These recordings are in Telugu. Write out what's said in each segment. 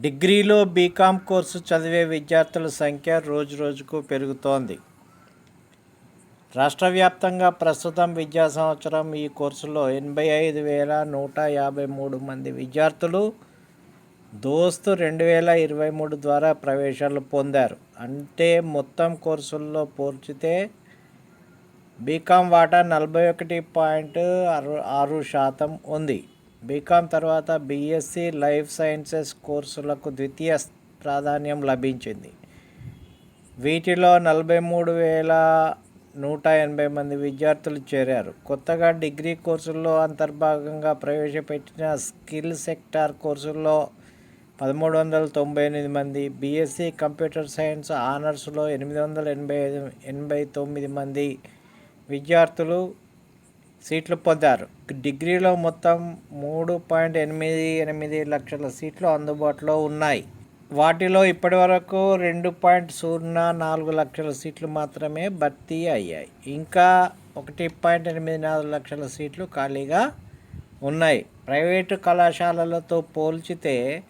డిగ్రీలో బీకామ్ కోర్సు చదివే విద్యార్థుల సంఖ్య రోజు రోజుకు పెరుగుతోంది. రాష్ట్ర వ్యాప్తంగా ప్రస్తుతం విద్యా సంవత్సరం ఈ కోర్సులో ఎనభై ఐదు వేల నూట యాభై మూడు మంది విద్యార్థులు దోస్తు రెండు వేల ఇరవై మూడు ద్వారా ప్రవేశాలు పొందారు. అంటే మొత్తం కోర్సుల్లో పోల్చితే బీకామ్ వాటా నలభై ఒకటి పాయింట్ ఆరు ఆరు శాతం ఉంది. బీకామ్ తర్వాత బీఎస్సీ లైఫ్ సైన్సెస్ కోర్సులకు ద్వితీయ ప్రాధాన్యం లభించింది. వీటిలో నలభై మూడు వేల నూట ఎనభై మంది విద్యార్థులు చేరారు. కొత్తగా డిగ్రీ కోర్సుల్లో అంతర్భాగంగా ప్రవేశపెట్టిన స్కిల్ సెక్టార్ కోర్సుల్లో పదమూడు వందల తొంభై ఎనిమిది మంది బీఎస్సీ కంప్యూటర్ సైన్స్ ఆనర్స్లో ఎనిమిది వందల ఎనభై ఎనభై తొమ్మిది మంది విద్యార్థులు సీట్లు పొందారు. డిగ్రీలో మొత్తం మూడు పాయింట్ ఎనిమిది ఎనిమిది లక్షల సీట్లు అందుబాటులో ఉన్నాయి. వాటిలో ఇప్పటివరకు రెండు పాయింట్ సున్నా నాలుగు లక్షల సీట్లు మాత్రమే భర్తీ అయ్యాయి. ఇంకా ఒకటి పాయింట్ ఎనిమిది నాలుగు లక్షల సీట్లు ఖాళీగా ఉన్నాయి. ప్రైవేటు కళాశాలలతో పోల్చితే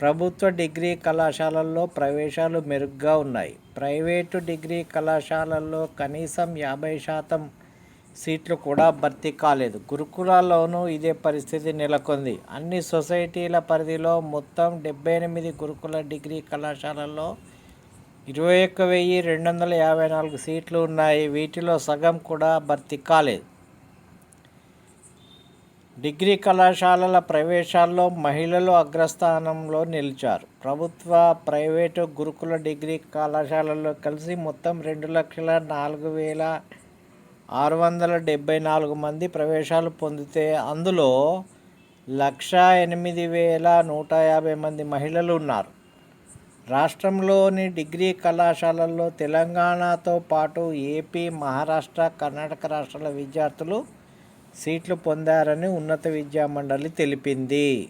ప్రభుత్వ డిగ్రీ కళాశాలల్లో ప్రవేశాలు మెరుగ్గా ఉన్నాయి. ప్రైవేటు డిగ్రీ కళాశాలల్లో కనీసం యాభై శాతం సీట్లు కూడా భర్తీ కాలేదు. గురుకులాల్లోనూ ఇదే పరిస్థితి నెలకొంది. అన్ని సొసైటీల పరిధిలో మొత్తం డెబ్బై ఎనిమిది గురుకుల డిగ్రీ కళాశాలల్లో ఇరవై ఒక్క వెయ్యి రెండు వందల యాభై నాలుగు సీట్లు ఉన్నాయి. వీటిలో సగం కూడా భర్తీ కాలేదు. డిగ్రీ కళాశాలల ప్రవేశాల్లో మహిళలు అగ్రస్థానంలో నిలిచారు. ప్రభుత్వ ప్రైవేటు గురుకుల డిగ్రీ కళాశాలల్లో కలిసి మొత్తం రెండు లక్షల నాలుగు వేల ఆరు వందల డెబ్భై నాలుగు మంది ప్రవేశాలు పొందితే అందులో లక్ష ఎనిమిది వేల నూట యాభై మంది మహిళలు ఉన్నారు. రాష్ట్రంలోని డిగ్రీ కళాశాలల్లో తెలంగాణతో పాటు ఏపీ మహారాష్ట్ర కర్ణాటక రాష్ట్రాల విద్యార్థులు సీట్లు పొందారని ఉన్నత విద్యామండలి తెలిపింది.